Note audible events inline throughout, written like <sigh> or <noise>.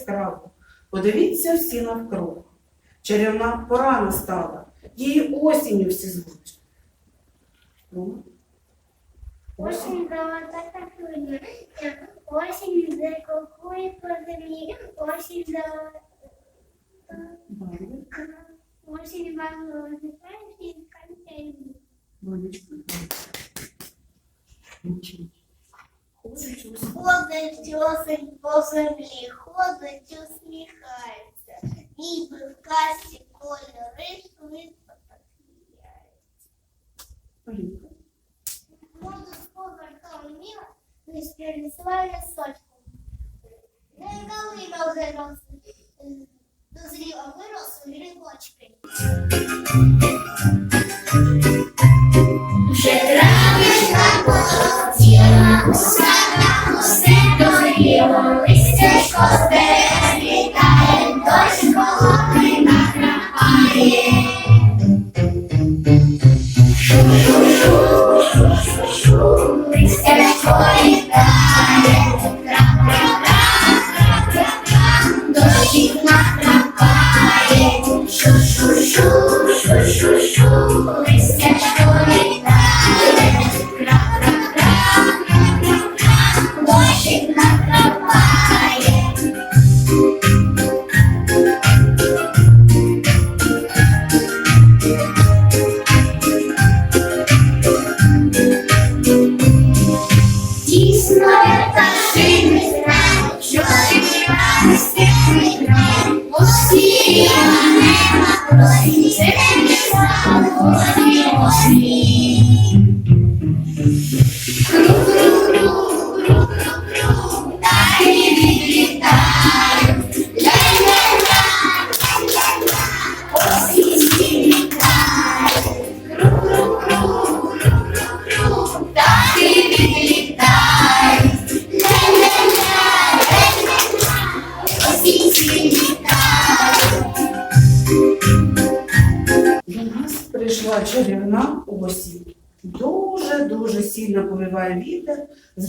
яскраво. Подивіться всі навкруг. Чарівна пора настала, її осінню всі звуть. Ну, Осінь золота та хвиля, осінь закокує по землі, осінь золота, осінь вам розлітає всі контейнери. Сонечко. Нічого. Ходить ось. Ходить осень по землі, ходить, усміхається, ніби в касті кольори швидко підміняються. Полінка. Воду з поверхом міла, лиш перенесла лісочком. Не калина вже росте, дозріла виросли грибочки. Вже травишка тіла, у садах усе дозріло, листячко зберег літає, дощ холодний накрапає. Шу-шу-шу, листячко літає,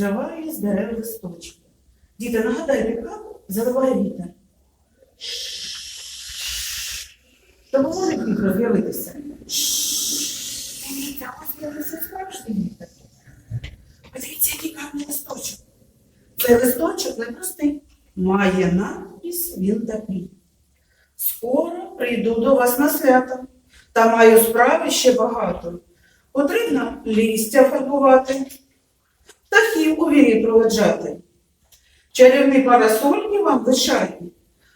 зриває з дерев листочки. Діти, нагадайте, як заливає вітер. Допоможіть вітру з'явитися. Дивіться, ось з'явився справжній вітер. Подивіться, який гарний листочок. Цей листочок непростий. Має надпис він такий. Скоро прийду до вас на свято, та маю справи ще багато. Потрібно лістя фарбувати, птахів у вірі проведжати. Чарівні парасольки вам лишаю,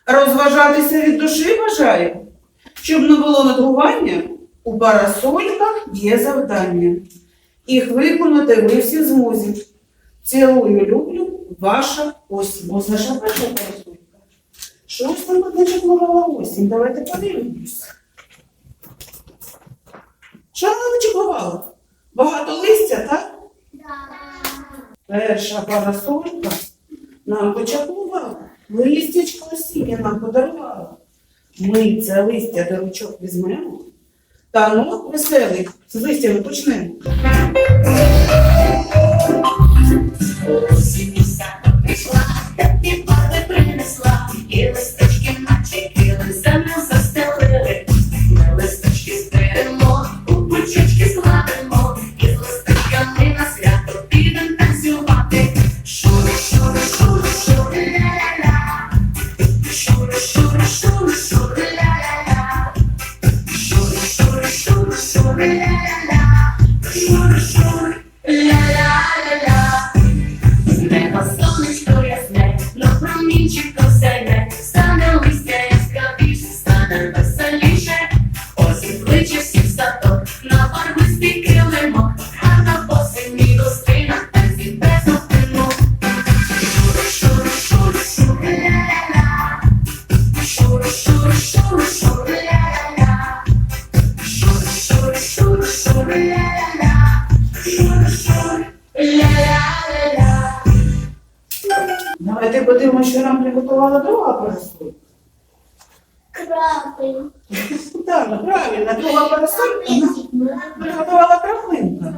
розважатися від душі бажаю. Щоб не було надгування, у парасольках є завдання. Їх виконати ви всі змозі. Цілую, люблю, ваша осінь. Ось наша перша парасолька. Щось там одне чеклувала осінь. Давайте подивимось. Що вона чеклувала? Багато листя, так? Перша парасолька нам почапувала, Листячко осіння нам подарувала. Ми це листя до ручок візьмемо. Та ну, веселий, з листями почнемо. Давайте подивимося, що нам приготувала друга парасолька. Крапель. Так, правильно, друга парасолька нам приготувала краплинка.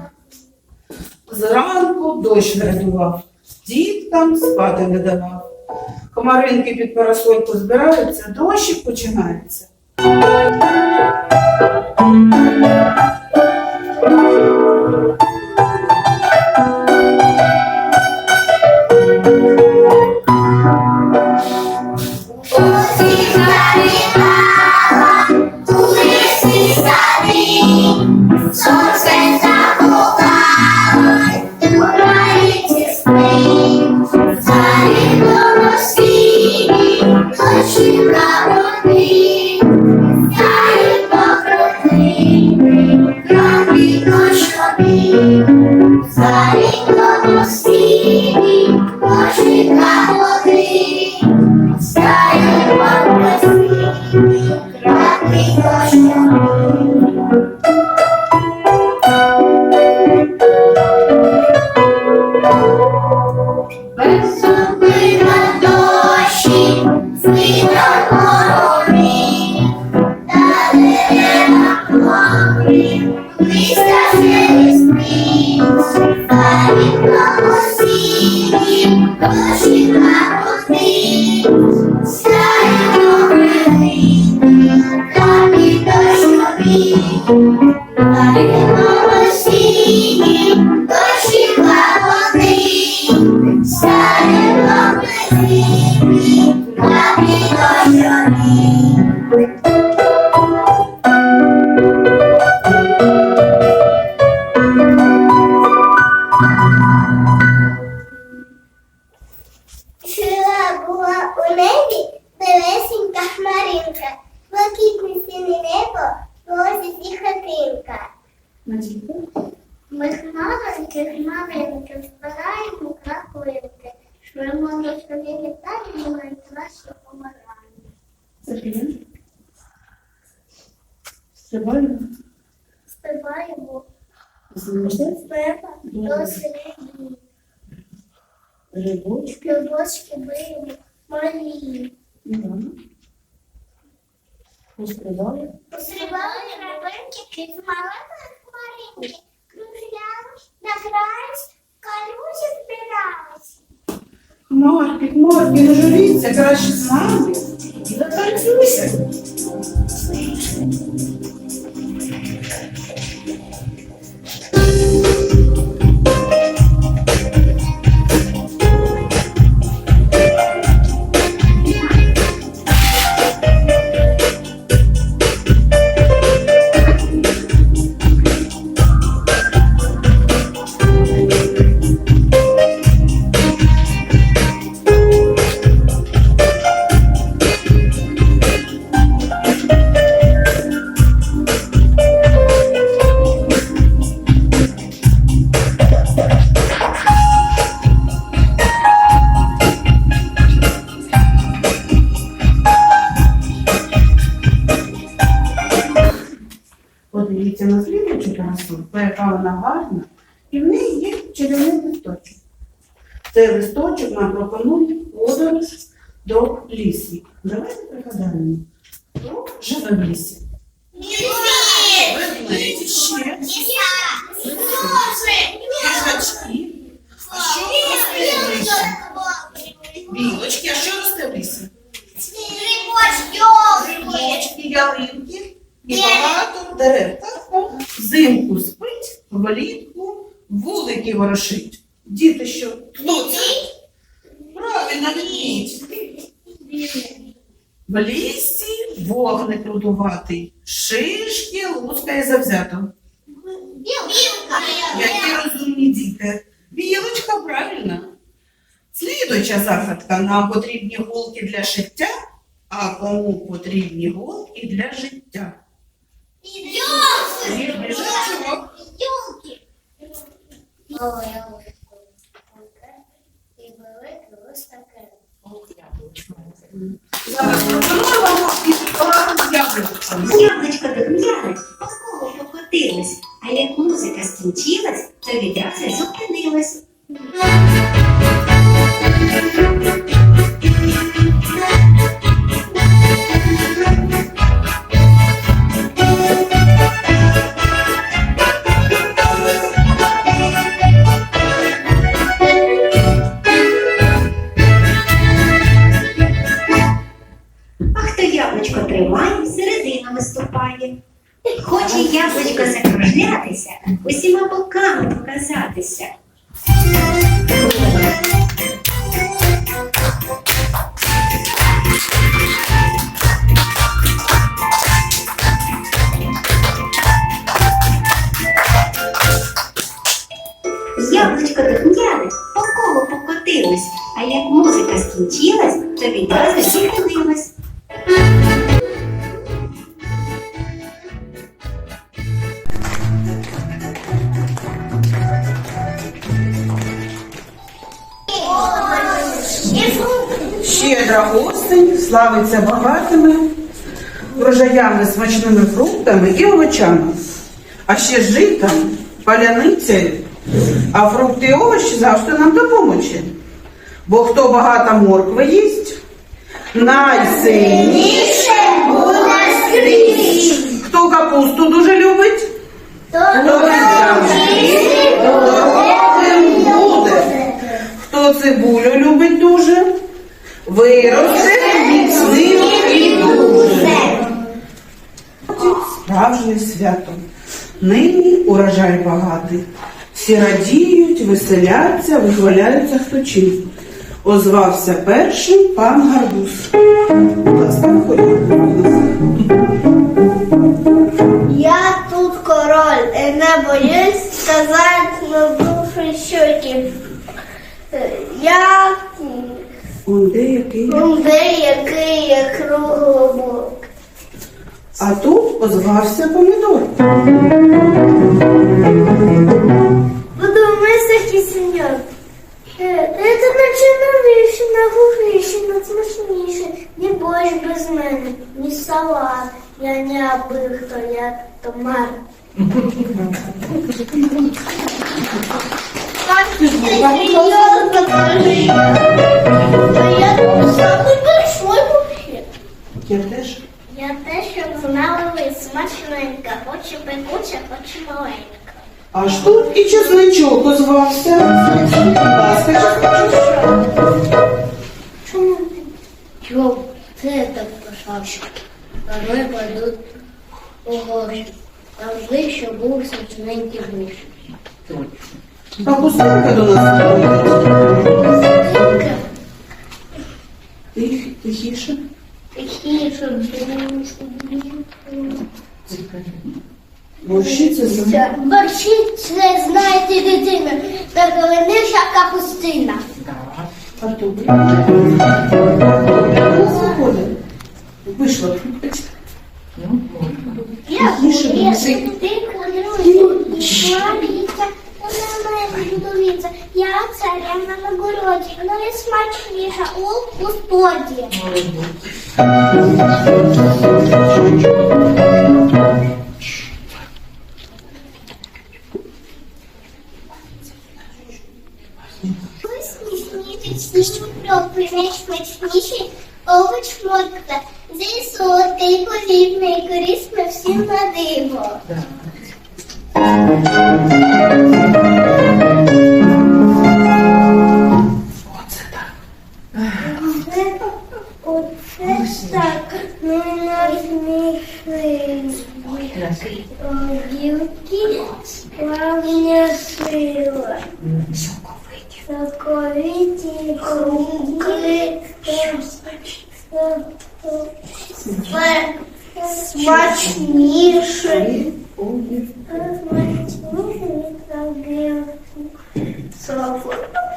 Зранку дощ врятував, діткам спати не давав. Комаринки під парасольку збираються, дощик починається. Пострибали. Пострибали рабинки в маленької хмаринки, кружляли, награлись, калюжі збирались. Хмарки, хмарки, не журіться, краще з нами. І нам пропонує подорож до лісу. Давайте пригадаємо, хто живе в лісі. Ще. А що росте в лісі? Білочки, а що росте в лісі? Грибочки, ялинки і багато дерев. Так? Взимку спить, влітку вулики ворошить. Діти що? Хто це? Правильно, ведмідь. В лісі вогник рудуватий, шишки лускає завзято. Які розумні діти. Білочка, правильно. Слідуюча загадка. Нам потрібні голки для шиття, а кому потрібні голки для життя? Їжачок. Зараз Яблучко до княри по колу покотилось, а як музика скінчилась, Хоче яблучко закружлятися, усіма боками показатися. Яблучко духняне по колу покотилось, а як музика скінчилась, то відразу зупинилась. Щедра осень славиться багатими врожаями, смачними фруктами і овочами. А ще житом, паляницею, а фрукти і овочі завжди нам допоможуть. Бо хто багато моркви їсть, найсильніше буде скрізь. Хто капусту дуже любить, то здоровим буде. Хто цибулю любить дуже, виросте міцним і дуже. Справжнє свято. Нині урожай багатий. Всі радіють, веселяться, вихваляються хто чим. Озвався першим пан Гарбуз. Я тут король, і не боюсь сказати на душі щоки. Я Он деякий. деякий є круглобок. А тут озвався помідор. Буду мисок і синьок. Это начиновіше, нагугіше, надсмачніше. Не борщ без мене, ні салат. Я не аби хто, я томар. <laughs> А я тут самий большой вообще. Я теж. Я те, щоб знала ви смачненька, хоч і пекуча, хоч і маленька. Аж тут і чесничок озвався. Будь ласка, чесничок. Чому ти? Чого це так пошався? А ми пойдуть у гості. Завжди, щоб був смачненький виш. Капустинка до нас приходить. Тих, тихіше. Такі, щоб Борщі це це знаєте, дитина, та ленивша капустина. А Смішні, точніші, пропливне, смачніші, овоч морква, зі солодкий, потрібний, корисний всім на диво. Смачніше. Смачніше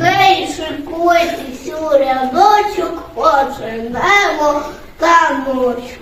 Гей, шикуйте всю рядочок, почнемо таночок.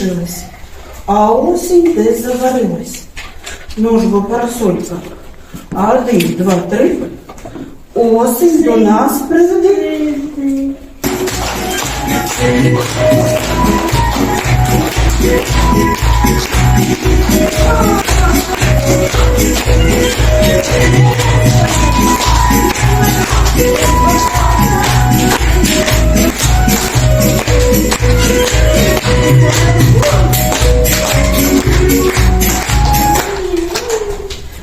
лишилась, а осінь десь заварилась. Ну парасолька. Один, два, три. Осінь до нас приведе. Thank.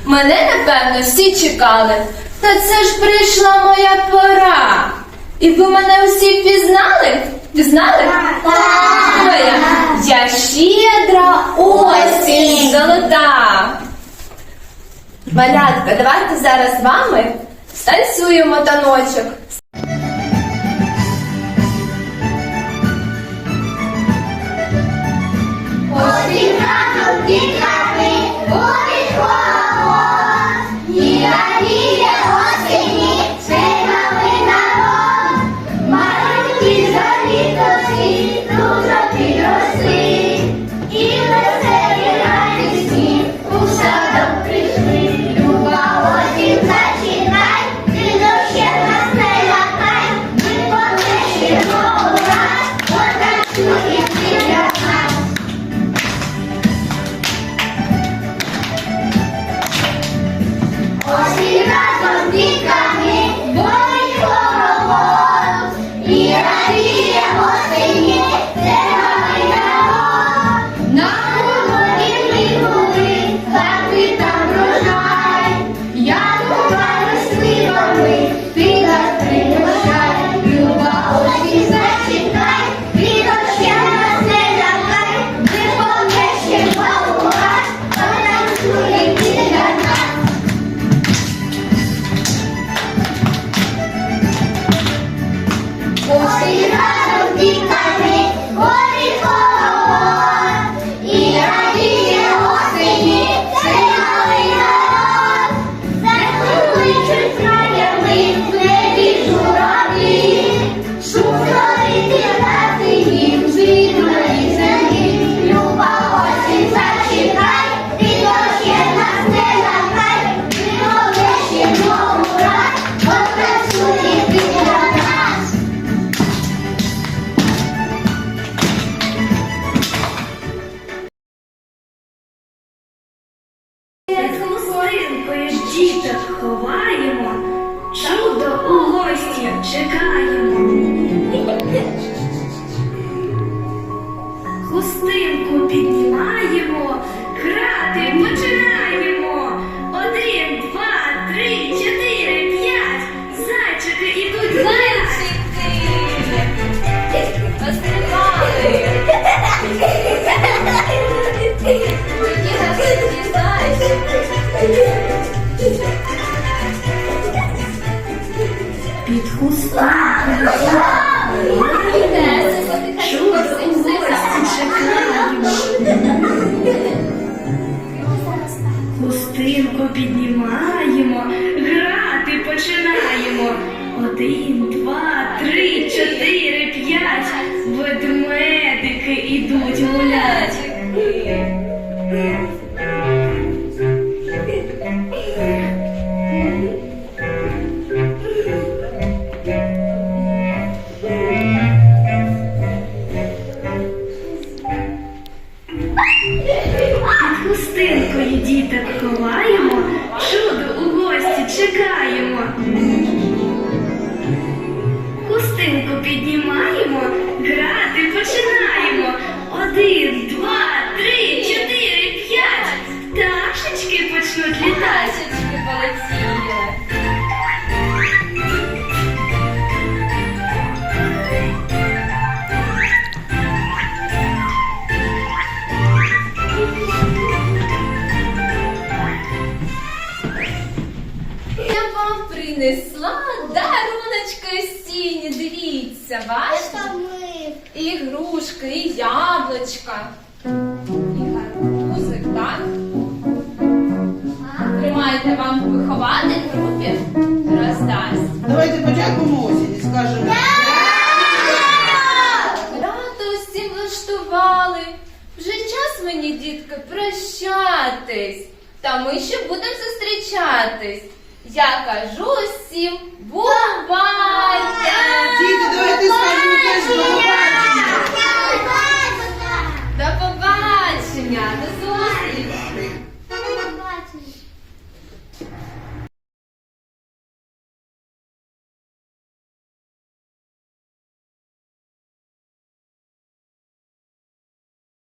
Мене, напевно, всі чекали, та це ж прийшла моя пора. І ви мене усі впізнали? Пізнали? Так. Я щедра осінь золота. Малятка, давайте зараз з вами станцюємо таночок. Один Хустинкою діток ховаємо, чудо у гості чекаємо. Хустинку піднімаємо, грати починаємо. Під хустами. Бачите? І грушки, і яблучка, і гарбузик, так? Тримайте вам вихователь в групі роздасть. Давайте подякуємо осені, скажемо. Рато усім влаштували. Вже час мені, дітки, прощатись. Та ми ще будемо зустрічатись. Я кажу усім Бувайте! Діти, давайте скажемо теж до побачення! До побачення!